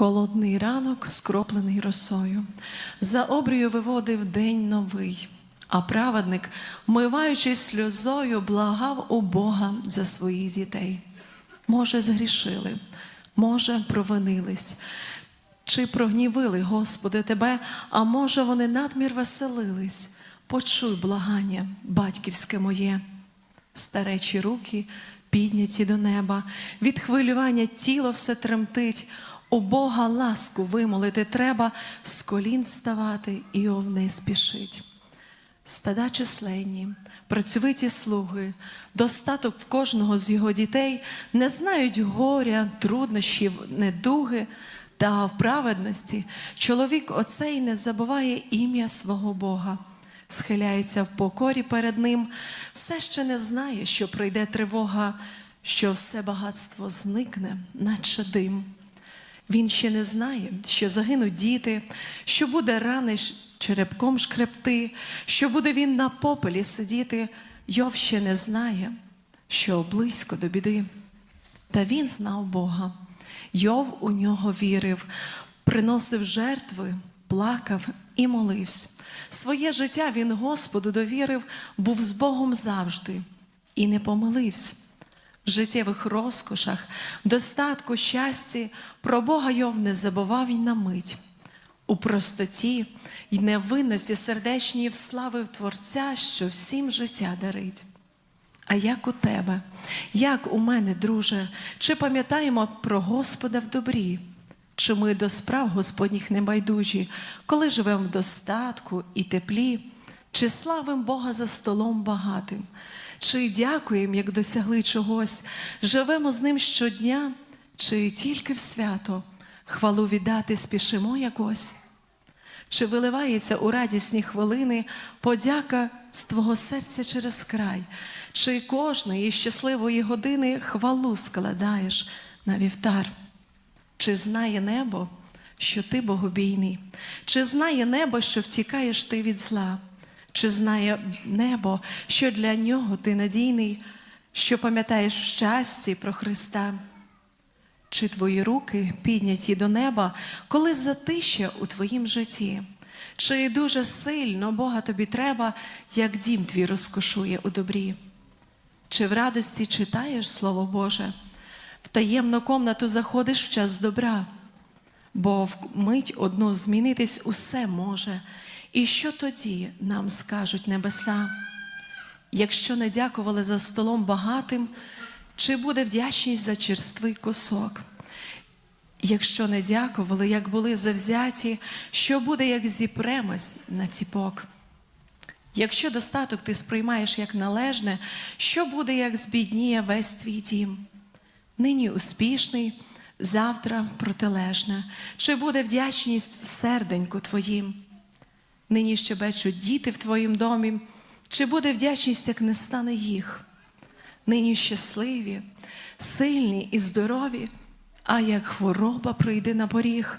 Холодний ранок, скроплений росою, за обрію виводив день новий, а праведник, миваючись сльозою, благав у Бога за своїх дітей. Може, згрішили, може, провинились, чи прогнівили, Господи, Тебе, а може, вони надмір веселились. Почуй благання, батьківське моє, старечі руки підняті до неба, від хвилювання тіло все тремтить. У Бога ласку вимолити треба, з колін вставати і овни спішить. Стада численні, працьовиті слуги, достаток в кожного з його дітей не знають горя, труднощів, недуги, та в праведності чоловік оцей не забуває ім'я свого Бога, схиляється в покорі перед ним, все ще не знає, що прийде тривога, що все багатство зникне, наче дим. Він ще не знає, що загинуть діти, що буде рани черепком шкребти, що буде він на попелі сидіти. Йов ще не знає, що близько до біди. Та він знав Бога. Йов у нього вірив, приносив жертви, плакав і молився. Своє життя він Господу довірив, був з Богом завжди і не помилився. В життєвих розкошах, в достатку, щасті, про Бога Йов не забував він на мить. У простоті й невинності сердечній вславив Творця, що всім життя дарить. А як у тебе, як у мене, друже, чи пам'ятаємо про Господа в добрі? Чи ми до справ Господніх небайдужі, коли живемо в достатку і теплі, чи славим Бога за столом багатим, чи дякуємо, як досягли чогось, живемо з ним щодня, чи тільки в свято хвалу віддати спішимо якось? Чи виливається у радісні хвилини подяка з твого серця через край, чи кожної щасливої години хвалу складаєш на вівтар? Чи знає небо, що ти богобійний? Чи знає небо, що втікаєш ти від зла? Чи знає небо, що для нього ти надійний, що пам'ятаєш в щасті про Христа? Чи твої руки підняті до неба, коли затища у твоїм житті? Чи дуже сильно Бога тобі треба, як дім твій розкошує у добрі? Чи в радості читаєш Слово Боже, в таємну комнату заходиш в час добра, бо в мить одну змінитись усе може. І що тоді нам скажуть небеса? Якщо не дякували за столом багатим, чи буде вдячність за черствий кусок? Якщо не дякували, як були завзяті, що буде, як зіпремось на ціпок? Якщо достаток ти сприймаєш як належне, що буде, як збідніє весь твій дім? Нині успішний, завтра протилежне, чи буде вдячність в серденьку твоїм? Нині щебечуть діти в твоїм домі, чи буде вдячність, як не стане їх? Нині щасливі, сильні і здорові, а як хвороба прийде на поріг,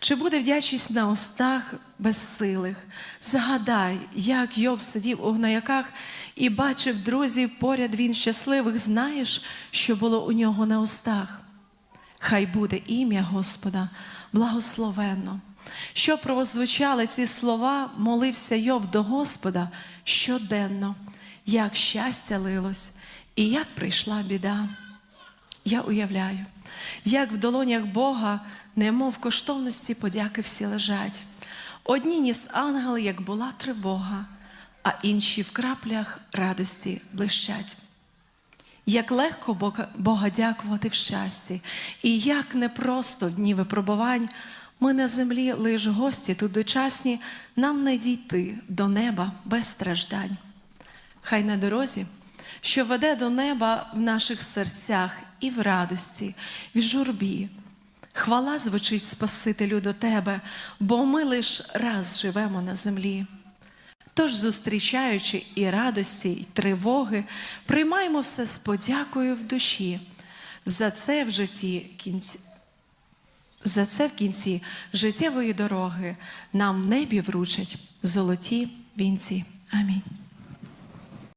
чи буде вдячність на устах безсилих? Згадай, як Йов сидів у гнояках і бачив друзів поряд він щасливих, знаєш, що було у нього на устах. Хай буде ім'я Господа благословенно. Що прозвучали ці слова, молився Йов до Господа щоденно, як щастя лилось і як прийшла біда. Я уявляю, як в долонях Бога, немов коштовності подяки всі лежать. Одні ніс ангели, як була тривога, а інші в краплях радості блищать. Як легко Бога дякувати в щасті, і як непросто в дні випробувань, ми на землі лиш гості тут дочасні, нам не дійти до неба без страждань. Хай на дорозі, що веде до неба в наших серцях і в радості, в журбі. Хвала звучить Спасителю до тебе, бо ми лиш раз живемо на землі. Тож, зустрічаючи і радості, і тривоги, приймаємо все з подякою в душі. За це в житті кінці. За це в кінці життєвої дороги нам в небі вручать золоті вінці. Амінь.